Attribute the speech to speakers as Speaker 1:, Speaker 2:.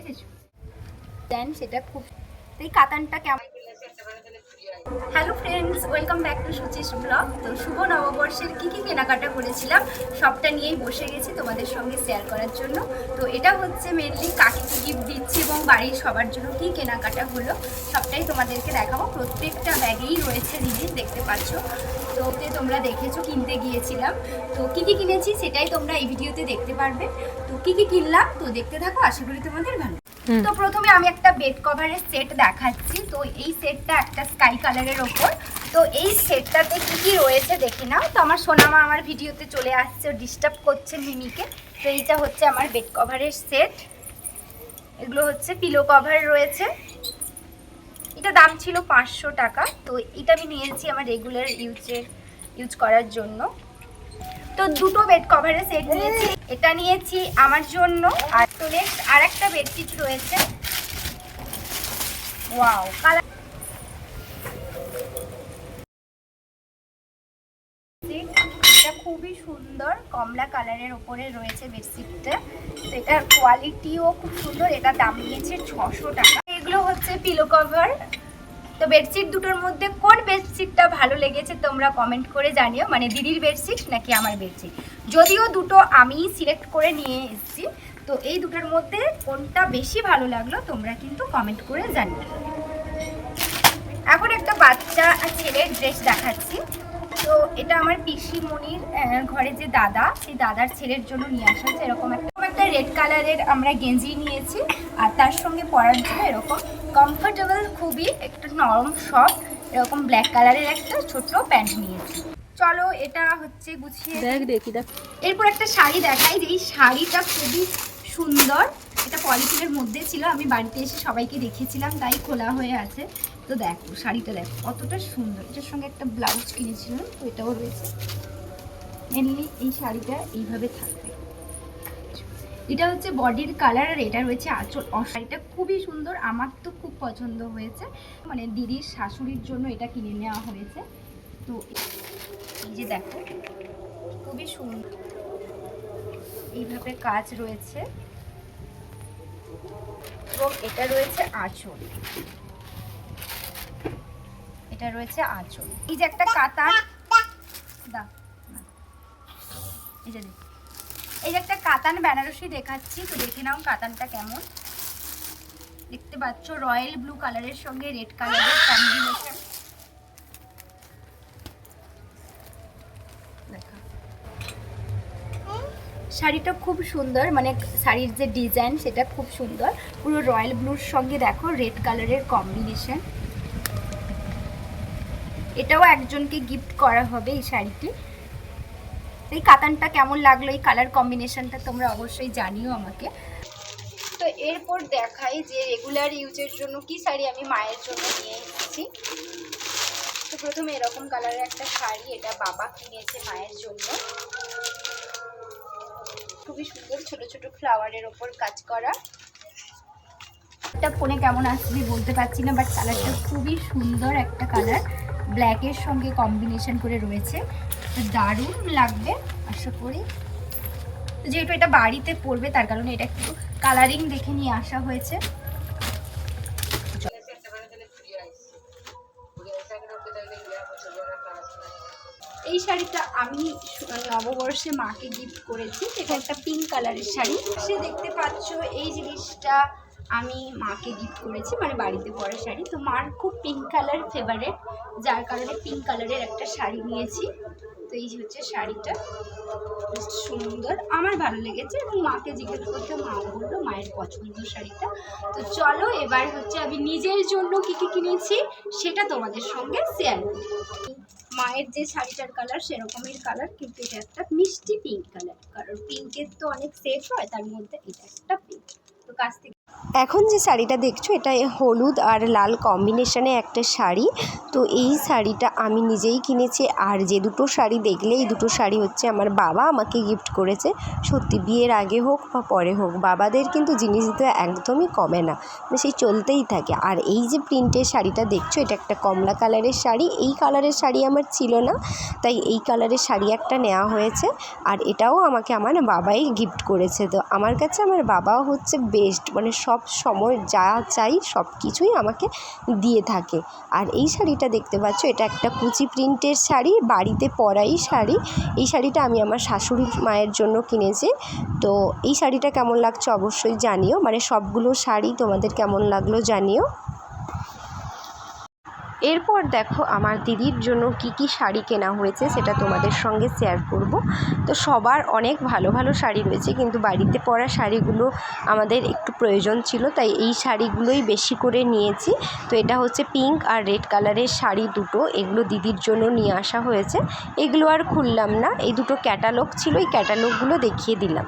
Speaker 1: দেখেছ? দেন সেটা খুব এই কাতানটা কেমন? Hello friends welcome back to Suchi's blog তো শুভ নববর্ষের কী কী কেনাকাটা করেছিলাম, সবটা নিয়েই বসে গেছি তোমাদের সঙ্গে শেয়ার করার জন্য। তো এটা হচ্ছে মেনলি কাকিকে গিফট দিচ্ছি এবং বাড়ির সবার জন্য কী কেনাকাটা হলো, সবটাই তোমাদেরকে দেখাবো। প্রত্যেকটা ব্যাগেই রয়েছে জিনিস দেখতে পাচ্ছ? তো ওতে তোমরা দেখেছ, কিনতে গিয়েছিলাম। তো কী কী কিনেছি সেটাই তোমরা এই ভিডিওতে দেখতে পারবে। তো কী কী কিনলাম, তো দেখতে থাকো, আশা করি তোমাদের ভালো। তো প্রথমে আমি একটা বেড কভারের সেট দেখাচ্ছি। তো এই সেটটা একটা স্কাই কালারের ওপর। তো এই সেটটাতে কি কি রয়েছে দেখি নাও। তো আমার সোনামা আমার ভিডিওতে চলে আসছে, ও ডিস্টার্ব করছে মিমিকে। তো এইটা হচ্ছে আমার বেড কভারের সেট এগুলো হচ্ছে পিলো কভার রয়েছে। এটা দাম ছিল পাঁচশো টাকা। তো এটা আমি নিয়েছি আমার রেগুলার ইউজের ইউজ করার জন্য। তো দুটো বেড কভারের সেট নিয়েছি। এটা নিয়েছি আমার জন্য। আর তো নেক্সট আর একটা বেডশিট রয়েছে। ওয়াও কালার এটা খুবই সুন্দর। কমলা কালারের ওপরে রয়েছে বেডশিটটা তো এটার কোয়ালিটিও খুব সুন্দর। এটা দাম নিয়েছে ছশো টাকা। এগুলো হচ্ছে পিলো কভার তো বেডশিট দুটোর মধ্যে কোন বেডশিটটা ভালো লেগেছে তোমরা কমেন্ট করে জানিও। মানে দিদির বেডশিট নাকি আমার বেডশিট? যদিও দুটো আমি সিলেক্ট করে নিয়ে এসেছি, তো এই দুটোর মধ্যে কোনটা বেশি ভালো লাগল তোমরা কিন্তু কমেন্ট করে জানিও। এখন একটা বাচ্চা আর ছেলের ড্রেস দেখাচ্ছি। তো এটা আমার পিসিমণির ঘরে যে দাদা, সেই দাদার ছেলের জন্য নিয়ে আসা হয়েছে। এরকম একটা একটা রেড কালারের আমরা গেঞ্জি নিয়েছি আর তার সঙ্গে পরার জন্য এরকম কমফোর্টেবল খুবই একটা নরম সফট এরকম ব্ল্যাক কালারের একটা ছোট্ট প্যান্ট নিয়েছি। চলো এটা হচ্ছে গুছিয়ে
Speaker 2: দেখ দেখি দেখ।
Speaker 1: এরপর একটা শাড়ি দেখাই যে এই শাড়িটা খুবই সুন্দর। এটা পলিথিনের মধ্যে ছিল আমি বাড়িতে এসে সবাইকে দেখিয়েছিলাম তাই খোলা হয়ে আছে। তো দেখো শাড়িটা দেখো কতটা সুন্দর। এটার সঙ্গে একটা ব্লাউজ কিনেছিলাম তো এটাও রয়েছে। মেনলি এই শাড়িটা এইভাবে থাকবে। এটা হচ্ছে বডির কালার আর এটা রয়েছে আঁচল। শাড়িটা খুবই সুন্দর, আমার তো খুব পছন্দ হয়েছে। মানে দিদির শাশুড়ির জন্য এটা কিনে নেওয়া হয়েছে। তো এই যে দেখো, খুবই সুন্দর। এইভাবে কাজ রয়েছে। এবং এটা রয়েছে আঁচল। এটা রয়েছে আঁচল। এই যে একটা কাতান দা। এই যে দেখ। এই একটা কাতান বেনারসি দেখাচ্ছি, তো দেখে নাও কাতানটা কেমন। দেখতে পাচ্ছ রয়্যাল ব্লু কালারের সঙ্গে রেড কালারের কম্বিনেশন শাড়িটা খুব সুন্দর মানে শাড়ির যে ডিজাইন সেটা খুব সুন্দর। পুরো রয়্যাল ব্লুর সঙ্গে দেখো রেড কালারের কম্বিনেশন এটাও একজনকে গিফট করা হবে এই শাড়িটি। এই কাতানটা কেমন লাগল? এই কালার কম্বিনেশনটা তোমরা অবশ্যই জানিও আমাকে। তো এরপর দেখাই যে রেগুলার ইউজের জন্য কি শাড়ি আমি মায়ের জন্য নিয়ে এসেছি। তো প্রথমে এরকম কালারের একটা শাড়ি, এটা বাবা কিনেছে মায়ের জন্য। খুবই সুন্দর ছোট ছোট ফ্লাওয়ারের ওপর কাজ করা। এটা ফোনে কেমন আসবে বলতে পারছি না বাট কালারটা খুবই সুন্দর একটা কালার ব্ল্যাকের সঙ্গে কম্বিনেশন করে রয়েছে। দারুণ লাগবে, আশা করি। যেহেতু এটা বাড়িতে পড়বে তার কারণে এটা একটু কালারিং দেখে নিয়ে আসা হয়েছে। এই শাড়িটা আমি নববর্ষে মাকে গিফট করেছি এটা একটা পিঙ্ক কালারের শাড়ি। সে দেখতে পাচ্ছ, এই জিনিসটা আমি মাকে গিফট করেছি মানে বাড়িতে পরা শাড়ি। তো মার খুব পিঙ্ক কালার ফেভারেট যার কারণে পিঙ্ক কালারের একটা শাড়ি নিয়েছি। তো এই হচ্ছে শাড়িটা। সুন্দর। আমার ভালো লেগেছে এবং মাকে জিজ্ঞেস করতে মা বলল, মায়ের পছন্দ শাড়িটা? তো চলো, এবার হচ্ছে আমি নিজের জন্য কী কী কিনেছি, সেটা তোমাদের সঙ্গে শেয়ার করি। মায়ের যে শাড়িটার কালার সেরকমের কালার কিন্তু এটা একটা মিষ্টি পিঙ্ক কালার কারণ পিঙ্কের তো অনেক সেট হয়, তার মধ্যে এটা একটা পিঙ্ক তো কাছ থেকে
Speaker 2: এখন যে শাড়িটা দেখছ, এটা হলুদ আর লাল কম্বিনেশনে একটা শাড়ি। তো এই শাড়িটা আমি নিজেই কিনেছি আর যে দুটো শাড়ি দেখলে, এই দুটো শাড়ি হচ্ছে আমার বাবা আমাকে গিফট করেছে। সত্যি বিয়ের আগে হোক বা পরে হোক, বাবাদের কিন্তু জিনিস দিতে একদমই কমে না। মানে সেই চলতেই থাকে। আর এই যে প্রিন্টের শাড়িটা দেখছ, এটা একটা কমলা কালারের শাড়ি। এই কালারের শাড়ি আমার ছিল না, তাই এই কালারের শাড়ি একটা নেওয়া হয়েছে। আর এটাও আমাকে আমার বাবাই গিফট করেছে। তো আমার কাছে আমার বাবা হচ্ছে বেস্ট মানে সব সময় যা চাই সব কিছুই আমাকে দিয়ে থাকে। আর এই শাড়িটা দেখতে পাচ্ছ, এটা একটা কুচি প্রিন্টের শাড়ি, বাড়িতে পরাই শাড়ি। এই শাড়িটা আমি আমার শাশুড়ি মায়ের জন্য কিনেছি। তো এই শাড়িটা কেমন লাগছে অবশ্যই জানিও। মানে সবগুলো শাড়ি তোমাদের কেমন লাগল জানিও। এরপর দেখো আমার দিদির জন্য কি কি শাড়ি কেনা হয়েছে সেটা তোমাদের সঙ্গে শেয়ার করব। তো সবার অনেক ভালো ভালো শাড়ি রয়েছে, কিন্তু বাড়িতে পরা শাড়িগুলো আমাদের একটু প্রয়োজন ছিল, তাই এই শাড়িগুলোই বেশি করে নিয়েছি। তো এটা হচ্ছে পিঙ্ক আর রেড কালারের শাড়ি দুটো, এগুলো দিদির জন্য নিয়ে আসা হয়েছে। এগুলো আর খুললাম না, এই দুটো ক্যাটালগ ছিল, এই ক্যাটালগগুলো দেখিয়ে দিলাম।